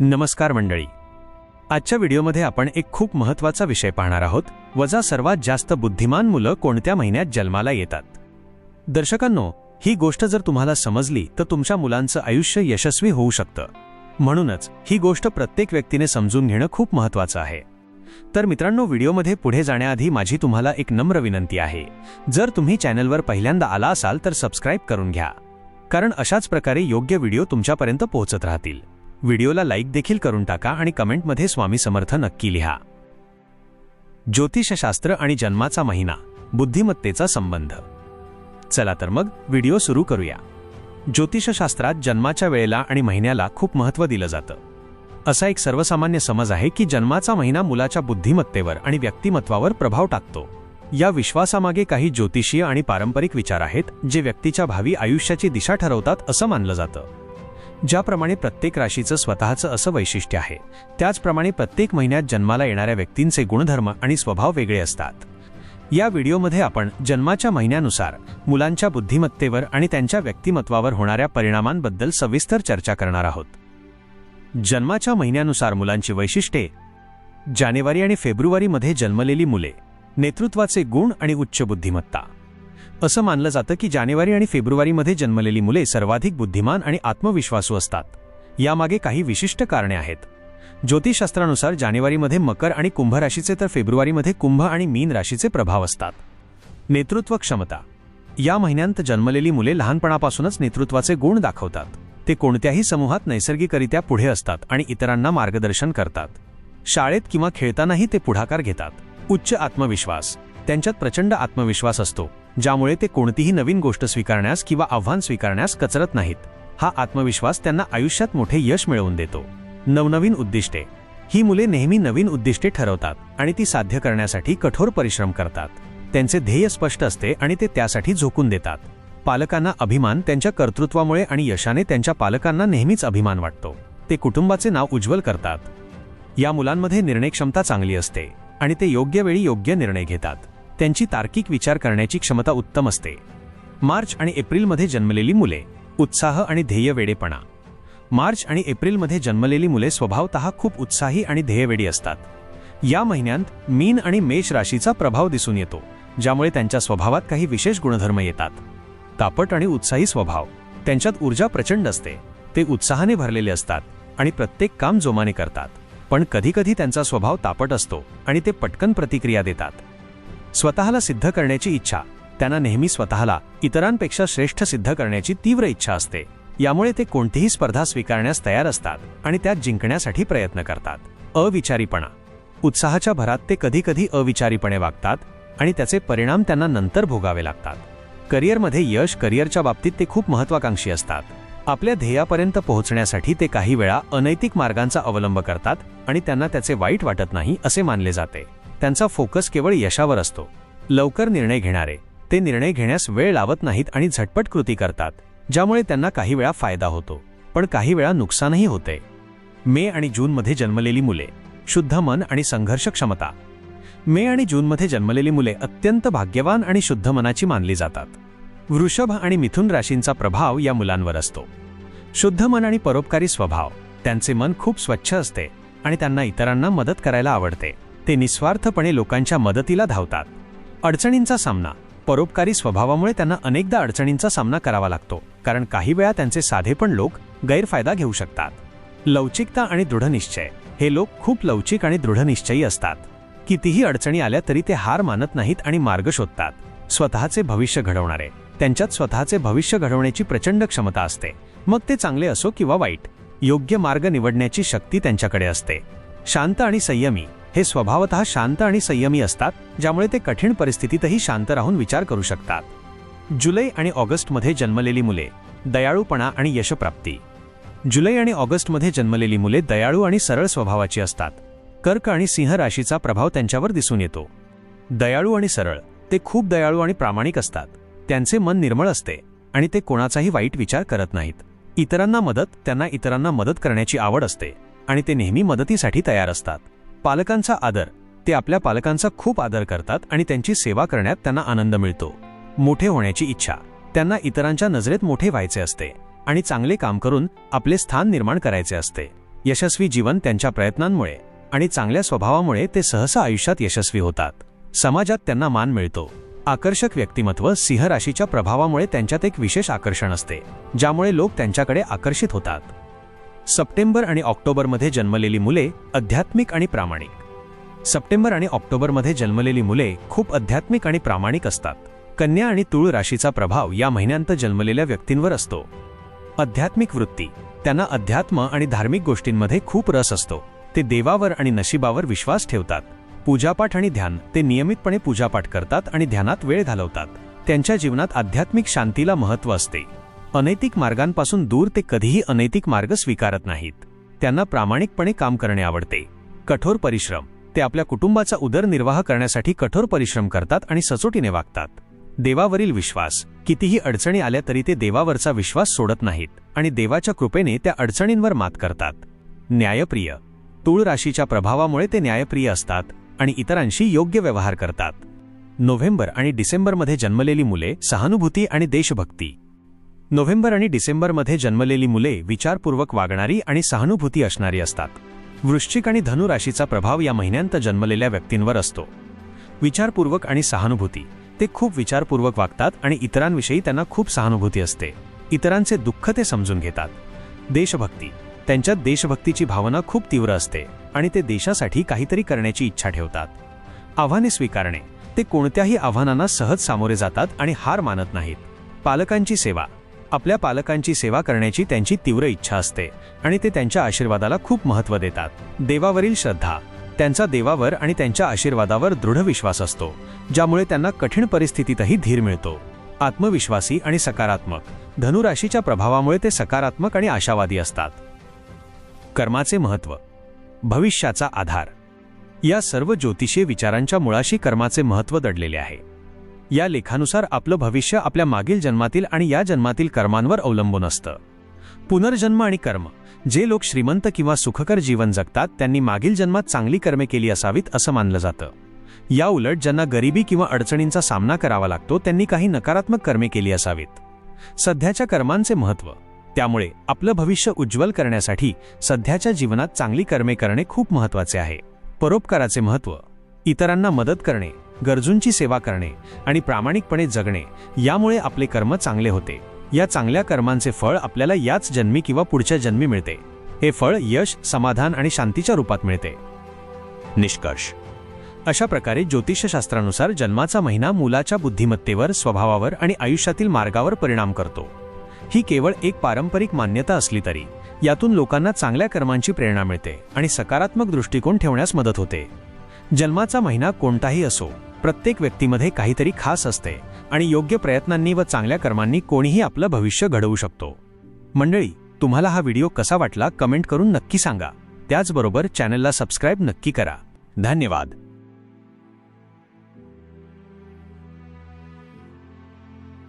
नमस्कार मंडळी. आजच्या व्हिडिओमध्ये आपण एक खूप महत्त्वाचा विषय पाहणार आहोत. वजा सर्वात जास्त बुद्धिमान मुलं कोणत्या महिन्यात जन्माला येतात? दर्शकांनो ही गोष्ट जर तुम्हाला समजली तर तुमच्या मुलांचं आयुष्य यशस्वी होऊ शकतं. म्हणूनच ही गोष्ट प्रत्येक व्यक्तीने समजून घेणं खूप महत्वाचं आहे. तर मित्रांनो व्हिडिओमध्ये पुढे जाण्याआधी माझी तुम्हाला एक नम्र विनंती आहे. जर तुम्ही चॅनलवर पहिल्यांदा आला असाल तर सबस्क्राईब करून घ्या. कारण अशाच प्रकारे योग्य व्हिडिओ तुमच्यापर्यंत पोहोचत राहतील. व्हिडिओला लाईक देखील करून टाका आणि कमेंटमध्ये स्वामी समर्थ नक्की लिहा. ज्योतिषशास्त्र आणि जन्माचा महिना बुद्धिमत्तेचा संबंध. चला तर मग व्हिडिओ सुरू करूया. ज्योतिषशास्त्रात जन्माच्या वेळेला आणि महिन्याला खूप महत्त्व दिलं जातं. असा एक सर्वसामान्य समज आहे की जन्माचा महिना मुलाच्या बुद्धिमत्तेवर आणि व्यक्तिमत्वावर प्रभाव टाकतो. या विश्वासामागे काही ज्योतिषीय आणि पारंपरिक विचार आहेत जे व्यक्तीच्या भावी आयुष्याची दिशा ठरवतात असं मानलं जातं. ज्याप्रमाणे प्रत्येक राशीचं स्वतःचं असं वैशिष्ट्य आहे. त्याचप्रमाणे प्रत्येक महिन्यात जन्माला येणाऱ्या व्यक्तींचे गुणधर्म आणि स्वभाव वेगळे असतात. या व्हिडिओमध्ये आपण जन्माच्या महिन्यानुसार मुलांच्या बुद्धिमत्तेवर आणि त्यांच्या व्यक्तिमत्वावर होणाऱ्या परिणामांबद्दल सविस्तर चर्चा करणार आहोत. जन्माच्या महिन्यानुसार मुलांची वैशिष्ट्ये. जानेवारी आणि फेब्रुवारीमध्ये जन्मलेली मुले नेतृत्वाचे गुण आणि उच्च बुद्धिमत्ता. असं मानलं जातं की जानेवारी आणि फेब्रुवारीमध्ये जन्मलेली मुले सर्वाधिक बुद्धिमान आणि आत्मविश्वासू असतात. यामागे काही विशिष्ट कारणे आहेत. ज्योतिषशास्त्रानुसार जानेवारीमध्ये मकर आणि कुंभ राशीचे तर फेब्रुवारीमध्ये कुंभ आणि मीन राशीचे प्रभाव असतात. नेतृत्व क्षमता. या महिन्यांत जन्मलेली मुले लहानपणापासूनच नेतृत्वाचे गुण दाखवतात. ते कोणत्याही समूहात नैसर्गिकरित्या पुढे असतात आणि इतरांना मार्गदर्शन करतात. शाळेत किंवा खेळतानाही ते पुढाकार घेतात. उच्च आत्मविश्वास. त्यांच्यात प्रचंड आत्मविश्वास असतो. ज्यामुळे ते कोणतीही नवीन गोष्ट स्वीकारण्यास किंवा आव्हान स्वीकारण्यास कचरत नाहीत. हा आत्मविश्वास त्यांना आयुष्यात मोठे यश मिळवून देतो. नवनवीन उद्दिष्टे. ही मुले नेहमी नवीन उद्दिष्टे ठरवतात आणि ती साध्य करण्यासाठी कठोर परिश्रम करतात. त्यांचे ध्येय स्पष्ट असते आणि ते त्यासाठी झोकून देतात. पालकांना अभिमान त्यांच्या कर्तृत्वामुळे आणि यशाने त्यांच्या पालकांना नेहमीच अभिमान वाटतो. ते कुटुंबाचे नाव उज्ज्वल करतात. या मुलांमध्ये निर्णय क्षमता चांगली असते आणि ते योग्य वेळी योग्य निर्णय घेतात. त्यांची तार्किक विचार करण्याची क्षमता उत्तम असते. मार्च आणि एप्रिलमध्ये जन्मलेली मुले उत्साह आणि ध्येय वेडेपणा. मार्च आणि एप्रिलमध्ये जन्मलेली मुले स्वभावत खूप उत्साही आणि ध्येयवेडी असतात. या महिन्यात मीन आणि मेष राशीचा प्रभाव दिसून येतो ज्यामुळे त्यांच्या स्वभावात काही विशेष गुणधर्म येतात. तापट आणि उत्साही स्वभाव त्यांच्यात ऊर्जा प्रचंड असते ते उत्साहाने भरलेले असतात आणि प्रत्येक काम जोमाने करतात. पण कधीकधी त्यांचा स्वभाव तापट असतो आणि ते पटकन प्रतिक्रिया देतात. स्वतःला सिद्ध करण्याची इच्छा. त्यांना नेहमी स्वतःला इतरांपेक्षा श्रेष्ठ सिद्ध करण्याची तीव्र इच्छा असते. यामुळे ते कोणतीही स्पर्धा स्वीकारण्यास तयार असतात आणि त्यात जिंकण्यासाठी प्रयत्न करतात. अविचारीपणा. उत्साहाच्या भरात ते कधीकधी अविचारीपणे वागतात आणि त्याचे परिणाम त्यांना नंतर भोगावे लागतात. करिअरमध्ये यश करिअरच्या बाबतीत ते खूप महत्वाकांक्षी असतात. आपल्या ध्येयापर्यंत पोहोचण्यासाठी ते काही वेळा अनैतिक मार्गांचा अवलंब करतात आणि त्यांना त्याचे वाईट वाटत नाही असे मानले जाते. त्यांचा फोकस केवळ यशावर असतो. लवकर निर्णय घेणारे ते निर्णय घेण्यास वेळ लावत नाहीत आणि झटपट कृती करतात ज्यामुळे त्यांना काही वेळा फायदा होतो पण काही वेळा नुकसानही होते. मे आणि जूनमध्ये जन्मलेली मुले शुद्ध मन आणि संघर्ष क्षमता. मे आणि जूनमध्ये जन्मलेली मुले अत्यंत भाग्यवान आणि शुद्ध मनाची मानली जातात. वृषभ आणि मिथुन राशींचा प्रभाव या मुलांवर असतो. शुद्ध मन आणि परोपकारी स्वभाव त्यांचे मन खूप स्वच्छ असते आणि त्यांना इतरांना मदत करायला आवडते. ते निस्वार्थपणे लोकांच्या मदतीला धावतात. अडचणींचा सामना. परोपकारी स्वभावामुळे त्यांना अनेकदा अडचणींचा सामना करावा लागतो कारण काही वेळा त्यांचे साधेपण लोक गैरफायदा घेऊ शकतात. लवचिकता आणि दृढनिश्चय. हे लोक खूप लवचिक आणि दृढनिश्चयी असतात. कितीही अडचणी आल्या तरी ते हार मानत नाहीत आणि मार्ग शोधतात. स्वतःचे भविष्य घडवणारे. त्यांच्यात स्वतःचे भविष्य घडवण्याची प्रचंड क्षमता असते. मग ते चांगले असो किंवा वाईट. योग्य मार्ग निवडण्याची शक्ती त्यांच्याकडे असते. शांत आणि संयमी. हे स्वभावतः शांत आणि संयमी असतात ज्यामुळे ते कठीण परिस्थितीतही शांत राहून विचार करू शकतात. जुलै आणि ऑगस्टमध्ये जन्मलेली मुले दयाळूपणा आणि यशप्राप्ती. जुलै आणि ऑगस्टमध्ये जन्मलेली मुले दयाळू आणि सरळ स्वभावाची असतात. कर्क आणि सिंह राशीचा प्रभाव त्यांच्यावर दिसून येतो. दयाळू आणि सरळ ते खूप दयाळू आणि प्रामाणिक असतात. त्यांचे मन निर्मळ असते आणि ते कोणाचाही वाईट विचार करत नाहीत. इतरांना मदत त्यांना इतरांना मदत करण्याची आवड असते आणि ते नेहमी मदतीसाठी तयार असतात. पालकांचा आदर. ते आपल्या पालकांचा खूप आदर करतात आणि त्यांची सेवा करण्यात त्यांना आनंद मिळतो. मोठे होण्याची इच्छा. त्यांना इतरांच्या नजरेत मोठे व्हायचे असते आणि चांगले काम करून आपले स्थान निर्माण करायचे असते. यशस्वी जीवन त्यांच्या प्रयत्नांमुळे आणि चांगल्या स्वभावामुळे ते सहसा आयुष्यात यशस्वी होतात. समाजात त्यांना मान मिळतो. आकर्षक व्यक्तिमत्व सिंह राशीच्या प्रभावामुळे त्यांच्यात एक विशेष आकर्षण असते ज्यामुळे लोक त्यांच्याकडे आकर्षित होतात. सप्टेंबर आणि ऑक्टोबरमध्ये जन्मलेली मुले आध्यात्मिक आणि प्रामाणिक. सप्टेंबर आणि ऑक्टोबरमध्ये जन्मलेली मुले खूप आध्यात्मिक आणि प्रामाणिक असतात. कन्या आणि तुळ राशीचा प्रभाव या महिन्यांत जन्मलेल्या व्यक्तींवर असतो. आध्यात्मिक वृत्ती त्यांना अध्यात्म आणि धार्मिक गोष्टींमध्ये खूप रस असतो. ते देवावर आणि नशिबावर विश्वास ठेवतात. पूजापाठ आणि ध्यान ते नियमितपणे पूजापाठ करतात आणि ध्यानात वेळ घालवतात. त्यांच्या जीवनात आध्यात्मिक शांतीला महत्त्व असते. अनैतिक मार्गांपासून दूर ते कधीही अनैतिक मार्ग स्वीकारत नाहीत. त्यांना प्रामाणिकपणे काम करणे आवडते. कठोर परिश्रम ते आपल्या कुटुंबाचा उदरनिर्वाह करण्यासाठी कठोर परिश्रम करतात आणि सचोटीने वागतात. देवावरील विश्वास कितीही अडचणी आल्या तरी ते देवावरचा विश्वास सोडत नाहीत आणि देवाच्या कृपेने त्या अडचणींवर मात करतात. न्यायप्रिय तूळ राशीच्या प्रभावामुळे ते न्यायप्रिय असतात आणि इतरांशी योग्य व्यवहार करतात. नोव्हेंबर आणि डिसेंबरमध्ये जन्मलेली मुले सहानुभूती आणि देशभक्ती. नोव्हेंबर आणि डिसेंबरमध्ये जन्मलेली मुले विचारपूर्वक वागणारी आणि सहानुभूती असणारी असतात. वृश्चिक आणि धनु राशीचा प्रभाव या महिन्यांत जन्मलेल्या व्यक्तींवर असतो. विचारपूर्वक आणि सहानुभूती ते खूप विचारपूर्वक वागतात आणि इतरांविषयी त्यांना खूप सहानुभूती असते. इतरांचे दुःख ते समजून घेतात. देशभक्ती त्यांच्यात देशभक्तीची भावना खूप तीव्र असते आणि ते देशासाठी काहीतरी करण्याची इच्छा ठेवतात. आव्हाने स्वीकारणे ते कोणत्याही आव्हानांना सहज सामोरे जातात आणि हार मानत नाहीत. पालकांची सेवा आपल्या पालकांची सेवा करण्याची त्यांची तीव्र इच्छा असते आणि ते त्यांच्या आशीर्वादाला खूप महत्त्व देतात. देवावरील श्रद्धा त्यांचा देवावर आणि त्यांच्या आशीर्वादावर दृढ विश्वास असतो ज्यामुळे त्यांना कठीण परिस्थितीतही धीर मिळतो. आत्मविश्वासी आणि सकारात्मक धनुराशीच्या प्रभावामुळे ते सकारात्मक आणि आशावादी असतात. कर्माचे महत्त्व भविष्याचा आधार या सर्व ज्योतिषीय विचारांच्या मुळाशी कर्माचे महत्त्व दडलेले आहे. या लेखानुसार आपलं भविष्य आपल्या मागील जन्मातील आणि या जन्मातील कर्मांवर अवलंबून असतं. पुनर्जन्म आणि कर्म जे लोक श्रीमंत किंवा सुखकर जीवन जगतात त्यांनी मागील जन्मात चांगली कर्मे केली असावीत असं मानलं जातं. या उलट ज्यांना गरिबी किंवा अडचणींचा सामना करावा लागतो त्यांनी काही नकारात्मक कर्मे केली असावीत. सध्याच्या कर्मांचे महत्त्व त्यामुळे आपलं भविष्य उज्ज्वल करण्यासाठी सध्याच्या जीवनात चांगली कर्मे करणे खूप महत्त्वाचे आहे. परोपकाराचे महत्त्व इतरांना मदत करणे. गरजूंची सेवा करणे आणि प्रामाणिकपणे जगणे यामुळे आपले कर्म चांगले होते. या चांगल्या कर्मांचे फळ आपल्याला याच जन्मी किंवा पुढच्या जन्मी मिळते. हे फळ यश समाधान आणि शांतीच्या रूपात मिळते. निष्कर्ष. अशा प्रकारे ज्योतिषशास्त्रानुसार जन्माचा महिना मुलाच्या बुद्धिमत्तेवर स्वभावावर आणि आयुष्यातील मार्गावर परिणाम करतो. ही केवळ एक पारंपरिक मान्यता असली तरी यातून लोकांना चांगल्या कर्मांची प्रेरणा मिळते आणि सकारात्मक दृष्टिकोन ठेवण्यास मदत होते. जन्माचा महिना कोणताही असो प्रत्येक व्यक्तीमध्ये काहीतरी खास असते आणि योग्य प्रयत्नांनी व चांगल्या कर्मांनी कोणीही आपलं भविष्य घडवू शकतो. मंडळी तुम्हाला हा व्हिडिओ कसा वाटला कमेंट करून नक्की सांगा. त्याचबरोबर चॅनलला सबस्क्राईब नक्की करा. धन्यवाद.